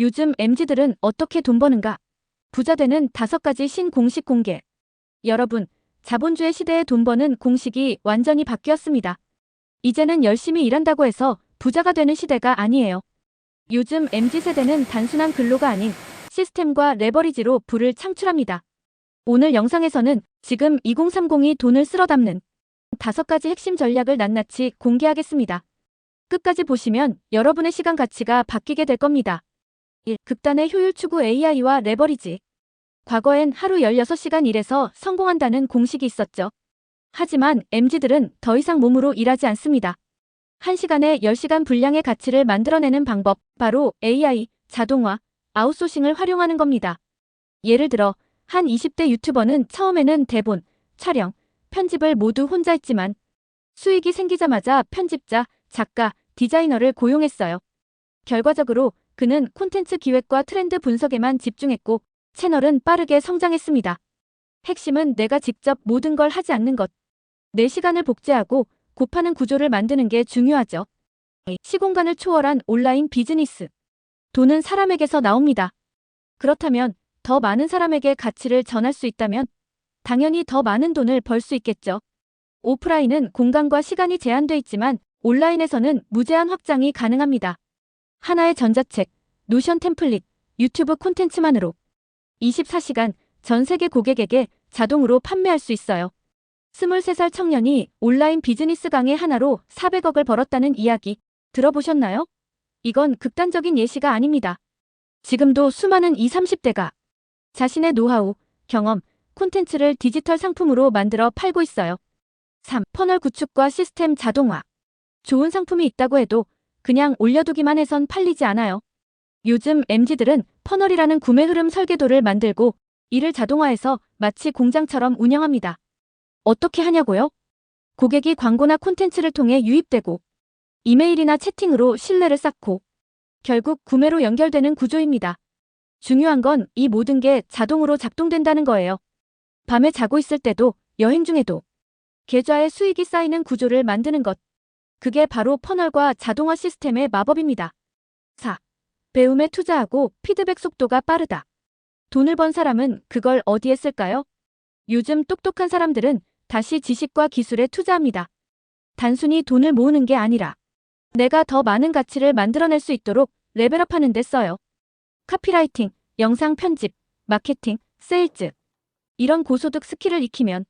요즘 MZ들은 어떻게 돈 버는가? 부자 되는 다섯 가지 신공식 공개. 여러분, 자본주의 시대의 돈 버는 공식이 완전히 바뀌었습니다. 이제는 열심히 일한다고 해서 부자가 되는 시대가 아니에요. 요즘 MZ세대는 단순한 근로가 아닌 시스템과 레버리지로 부를 창출합니다. 오늘 영상에서는 지금 2030이 돈을 쓸어 담는 다섯 가지 핵심 전략을 낱낱이 공개하겠습니다. 끝까지 보시면 여러분의 시간 가치가 바뀌게 될 겁니다. 1. 극단의 효율 추구 AI와 레버리지. 과거엔 하루 16시간 일해서 성공한다는 공식이 있었죠. 하지만 MZ들은 더 이상 몸으로 일하지 않습니다. 1시간에 10시간 분량의 가치를 만들어내는 방법, 바로 AI, 자동화, 아웃소싱을 활용하는 겁니다. 예를 들어, 한 20대 유튜버는 처음에는 대본, 촬영, 편집을 모두 혼자 했지만 수익이 생기자마자 편집자, 작가, 디자이너를 고용했어요. 결과적으로 그는 콘텐츠 기획과 트렌드 분석에만 집중했고 채널은 빠르게 성장했습니다. 핵심은 내가 직접 모든 걸 하지 않는 것. 내 시간을 복제하고 곱하는 구조를 만드는 게 중요하죠. 시공간을 초월한 온라인 비즈니스. 돈은 사람에게서 나옵니다. 그렇다면 더 많은 사람에게 가치를 전할 수 있다면 당연히 더 많은 돈을 벌 수 있겠죠. 오프라인은 공간과 시간이 제한돼 있지만 온라인에서는 무제한 확장이 가능합니다. 하나의 전자책, 노션 템플릿, 유튜브 콘텐츠만으로 24시간 전 세계 고객에게 자동으로 판매할 수 있어요. 23살 청년이 온라인 비즈니스 강의 하나로 400억을 벌었다는 이야기 들어보셨나요? 이건 극단적인 예시가 아닙니다. 지금도 수많은 20, 30대가 자신의 노하우, 경험, 콘텐츠를 디지털 상품으로 만들어 팔고 있어요. 3. 퍼널 구축과 시스템 자동화. 좋은 상품이 있다고 해도 그냥 올려두기만 해선 팔리지 않아요. 요즘 MZ들은 퍼널이라는 구매 흐름 설계도를 만들고 이를 자동화해서 마치 공장처럼 운영합니다. 어떻게 하냐고요? 고객이 광고나 콘텐츠를 통해 유입되고 이메일이나 채팅으로 신뢰를 쌓고 결국 구매로 연결되는 구조입니다. 중요한 건 이 모든 게 자동으로 작동된다는 거예요. 밤에 자고 있을 때도 여행 중에도 계좌에 수익이 쌓이는 구조를 만드는 것. 그게 바로 퍼널과 자동화 시스템의 마법입니다. 4. 배움에 투자하고 피드백 속도가 빠르다. 돈을 번 사람은 그걸 어디에 쓸까요? 요즘 똑똑한 사람들은 다시 지식과 기술에 투자합니다. 단순히 돈을 모으는 게 아니라 내가 더 많은 가치를 만들어낼 수 있도록 레벨업하는 데 써요. 카피라이팅, 영상 편집, 마케팅, 세일즈. 이런 고소득 스킬을 익히면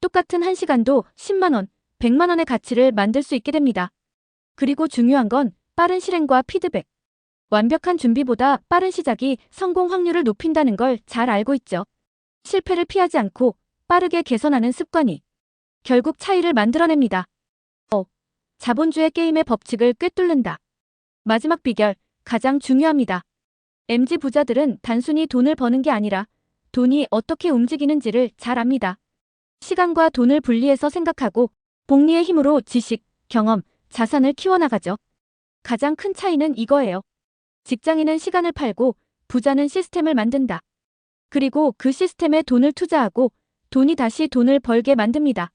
똑같은 1시간도 10만원, 100만 원의 가치를 만들 수 있게 됩니다. 그리고 중요한 건 빠른 실행과 피드백. 완벽한 준비보다 빠른 시작이 성공 확률을 높인다는 걸 잘 알고 있죠. 실패를 피하지 않고 빠르게 개선하는 습관이 결국 차이를 만들어냅니다. 어, 자본주의 게임의 법칙을 꿰뚫는다. 마지막 비결, 가장 중요합니다. MZ 부자들은 단순히 돈을 버는 게 아니라 돈이 어떻게 움직이는지를 잘 압니다. 시간과 돈을 분리해서 생각하고 복리의 힘으로 지식, 경험, 자산을 키워나가죠. 가장 큰 차이는 이거예요. 직장인은 시간을 팔고 부자는 시스템을 만든다. 그리고 그 시스템에 돈을 투자하고 돈이 다시 돈을 벌게 만듭니다.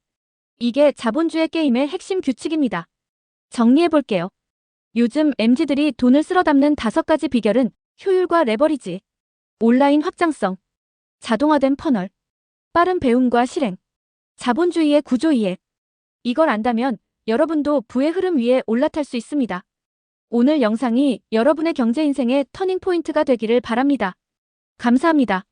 이게 자본주의 게임의 핵심 규칙입니다. 정리해 볼게요. 요즘 MZ들이 돈을 쓸어 담는 다섯 가지 비결은 효율과 레버리지, 온라인 확장성, 자동화된 퍼널, 빠른 배움과 실행, 자본주의의 구조 이해. 이걸 안다면 여러분도 부의 흐름 위에 올라탈 수 있습니다. 오늘 영상이 여러분의 경제 인생의 터닝 포인트가 되기를 바랍니다. 감사합니다.